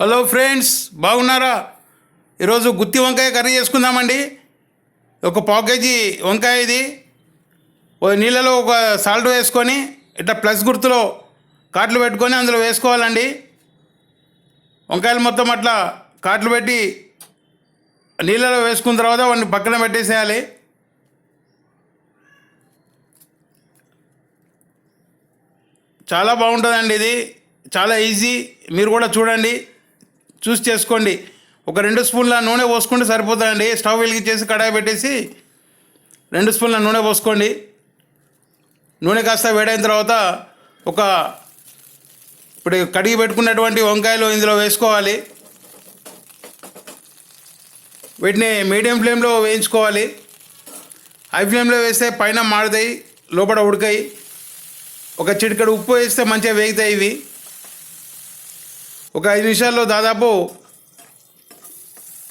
Hello friends బాగున్నారా? ఈరోజు గుత్తి వంకాయ కర్రీ చేసుకుందామండి. ఒక పావు కేజీ వంకాయ ఇది. నీళ్ళలో ఒక సాల్ట్ వేసుకొని ఇట్లా ప్లస్ గుర్తులో కాట్లు పెట్టుకొని అందులో వేసుకోవాలండి. వంకాయలు మొత్తం అట్లా కాట్లు పెట్టి నీళ్ళలో వేసుకున్న తర్వాత వాటిని పక్కన పెట్టేసేయాలి. చాలా బాగుంటుందండి ఇది. చాలా ఈజీ. మీరు కూడా చూడండి. చూసి చేసుకోండి. ఒక రెండు స్పూన్ల నూనె పోసుకుంటే సరిపోతుందండి. స్టవ్ వెలిగించేసి కడాయి పెట్టేసి రెండు స్పూన్ల నూనె పోసుకోండి. నూనె కాస్త వేడైన తర్వాత ఒక ఇప్పుడు కడిగి పెట్టుకున్నటువంటి వంకాయలు ఇందులో వేసుకోవాలి. వీటిని మీడియం ఫ్లేమ్లో వేయించుకోవాలి. హై ఫ్లేమ్లో వేస్తే పైన మాడతాయి లోపల ఉడకాయి ఒక చిటికడు ఉప్పు వేస్తే మంచిగా వేగుతాయి ఇవి. ఒక ఐదు నిమిషాల్లో దాదాపు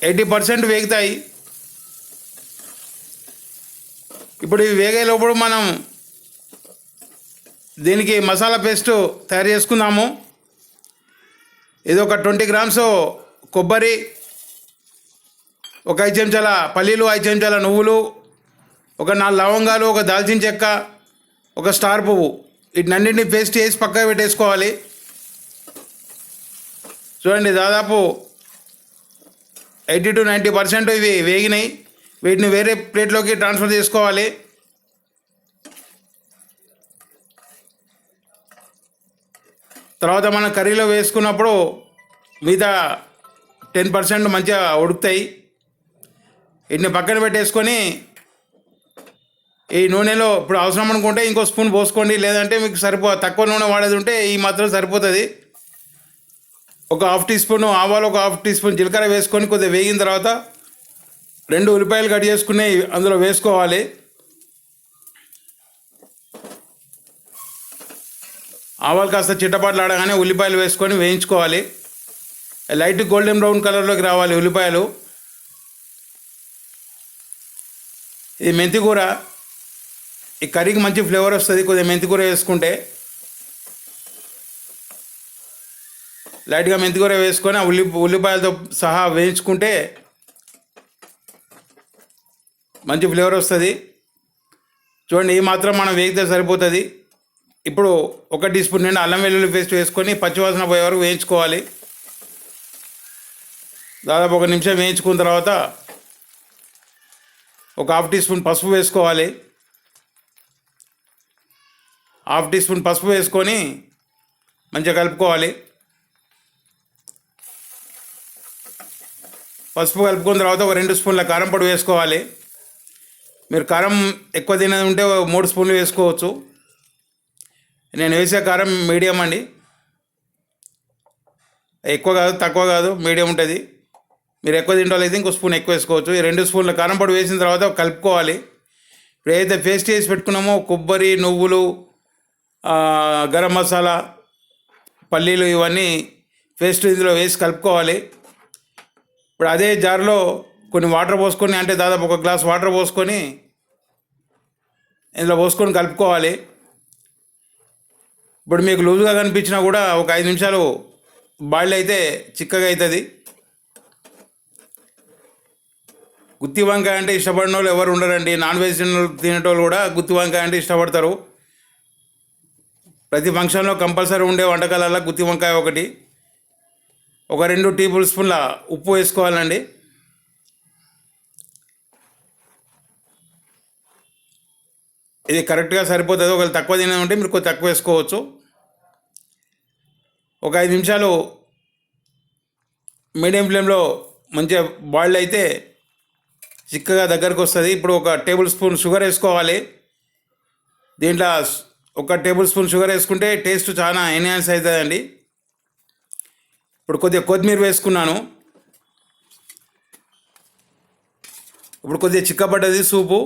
ఎయిటీ పర్సెంట్ వేగుతాయి. ఇప్పుడు ఇవి వేగే లోపల మనం దీనికి మసాలా పేస్ట్ తయారు చేసుకుందాము. ఇది ఒక ట్వంటీ గ్రామ్స్ కొబ్బరి ఒక ఐదు చెంచాల పల్లీలు ఐదు చెంచాల నువ్వులు ఒక నాలుగు లవంగాలు ఒక దాల్చిన చెక్క ఒక స్టార్ పువ్వు. వీటినన్నింటినీ పేస్ట్ చేసి పక్కకు పెట్టేసుకోవాలి. చూడండి దాదాపు ఎయిటీ టు నైంటీ పర్సెంట్ ఇవి వేగినాయి. వీటిని వేరే ప్లేట్లోకి ట్రాన్స్ఫర్ చేసుకోవాలి. తర్వాత మనం కర్రీలో వేసుకున్నప్పుడు మిగతా టెన్ పర్సెంట్ మంచిగా ఉడుకుతాయి. వీటిని పక్కన పెట్టేసుకొని ఈ నూనెలో ఇప్పుడు అవసరం అనుకుంటే ఇంకో స్పూన్ పోసుకోండి. లేదంటే మీకు సరిపో తక్కువ నూనె వాడేది ఉంటే ఈ మాత్రం సరిపోతుంది. ఒక హాఫ్ టీ స్పూన్ ఆవాలు ఒక హాఫ్ టీ స్పూన్ జీలకర్ర వేసుకొని కొద్దిగా వేగిన తర్వాత రెండు ఉల్లిపాయలు కట్ చేసుకుని అందులో వేసుకోవాలి. ఆవాలు కాస్త చిట్టపాట్లు ఆడగానే ఉల్లిపాయలు వేసుకొని వేయించుకోవాలి. లైట్ గోల్డెన్ బ్రౌన్ కలర్లోకి రావాలి ఉల్లిపాయలు. ఇది మెంతి కూర ఈ కర్రీకి మంచి ఫ్లేవర్ వస్తుంది కొద్దిగా మెంతికూర వేసుకుంటే. లైట్గా మెంతికూర వేసుకొని ఆ ఉల్లి ఉల్లిపాయలతో సహా వేయించుకుంటే మంచి ఫ్లేవర్ వస్తుంది. చూడండి ఈ మాత్రం మనం వేగితే సరిపోతుంది. ఇప్పుడు ఒక టీ స్పూన్ నిండా అల్లం వెల్లుల్లి పేస్ట్ వేసుకొని పచ్చివాసన పోయే వరకు వేయించుకోవాలి. దాదాపు ఒక నిమిషం వేయించుకున్న తర్వాత ఒక హాఫ్ టీ స్పూన్ పసుపు వేసుకోవాలి. హాఫ్ టీ స్పూన్ పసుపు వేసుకొని మంచిగా కలుపుకోవాలి. పసుపు కలుపుకున్న తర్వాత ఒక రెండు స్పూన్ల కారం పొడి వేసుకోవాలి. మీరు కారం ఎక్కువ తినది ఉంటే మూడు స్పూన్లు వేసుకోవచ్చు. నేను వేసే కారం మీడియం అండి. ఎక్కువ కాదు తక్కువ కాదు మీడియం ఉంటుంది. మీరు ఎక్కువ తింటాలైతే ఇంకో స్పూన్ ఎక్కువ వేసుకోవచ్చు. ఈ రెండు స్పూన్ల కారం పొడి వేసిన తర్వాత కలుపుకోవాలి. ఇప్పుడు ఏదైతే పేస్ట్ చేసి పెట్టుకున్నామో కొబ్బరి నువ్వులు గరం మసాలా పల్లీలు ఇవన్నీ పేస్ట్ ఇందులో వేసి కలుపుకోవాలి. ఇప్పుడు అదే జార్లో కొన్ని వాటర్ పోసుకొని అంటే దాదాపు ఒక గ్లాస్ వాటర్ పోసుకొని ఇందులో పోసుకొని కలుపుకోవాలి. ఇప్పుడు మీకు లూజుగా కనిపించినా కూడా ఒక ఐదు నిమిషాలు బాయిల్ అయితే చిక్కగా అవుతుంది. గుత్తి వంకాయ అంటే ఇష్టపడిన వాళ్ళు ఎవరు ఉండరండి. నాన్ వెజ్ తినేటోళ్ళు కూడా గుత్తి వంకాయ అంటే ఇష్టపడతారు. ప్రతి ఫంక్షన్లో కంపల్సరీ ఉండే వంటకాలలో గుత్తి వంకాయ ఒకటి. ఒక రెండు టేబుల్ స్పూన్ల ఉప్పు వేసుకోవాలండి. ఇది కరెక్ట్గా సరిపోతుంది. ఒకవేళ తక్కువ తినే ఉంటే మీరు కొద్ది తక్కువ వేసుకోవచ్చు. ఒక ఐదు నిమిషాలు మీడియం ఫ్లేమ్లో మంచిగా బాయిల్ అయితే చిక్కగా దగ్గరకు వస్తుంది. ఇప్పుడు ఒక టేబుల్ స్పూన్ షుగర్ వేసుకోవాలి. దీంట్లో ఒక టేబుల్ స్పూన్ షుగర్ వేసుకుంటే టేస్ట్ చాలా ఎన్హాన్స్ అవుతుందండి. ఇప్పుడు కొద్దిగా కొత్తిమీర వేసుకున్నాను. ఇప్పుడు కొద్దిగా చిక్కబడ్డది సూపు.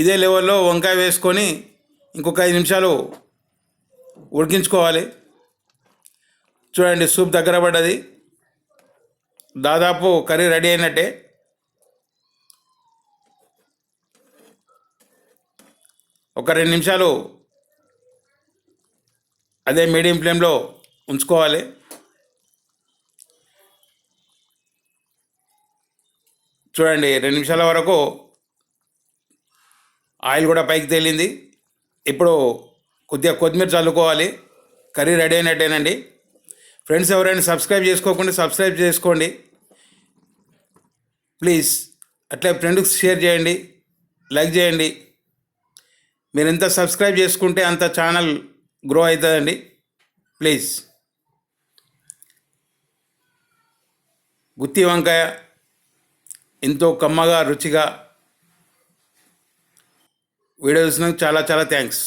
ఇదే లెవెల్లో వంకాయ వేసుకొని ఇంకొక ఐదు నిమిషాలు ఉడికించుకోవాలి. చూడండి సూప్ దగ్గర పడ్డది. దాదాపు కర్రీ రెడీ అయినట్టే. ఒక రెండు నిమిషాలు అదే మీడియం ఫ్లేమ్లో ఉంచుకోవాలి. చూడండి రెండు నిమిషాల వరకు ఆయిల్ కూడా పైకి తేలింది. ఇప్పుడు కొద్దిగా కొత్తిమీర చల్లుకోవాలి. కర్రీ రెడీ అయినట్టేనండి. ఫ్రెండ్స్ ఎవరైనా సబ్స్క్రైబ్ చేసుకోకుండా సబ్స్క్రైబ్ చేసుకోండి. ప్లీజ్ అట్లే ఫ్రెండ్కి షేర్ చేయండి లైక్ చేయండి. మీరు ఎంత సబ్స్క్రైబ్ చేసుకుంటే అంత ఛానల్ గ్రో అవుతుందండి. ప్లీజ్. గుత్తి వంకాయ ఎంతో కమ్మగా రుచిగా వీడియో చూసినందుకు చాలా చాలా థ్యాంక్స్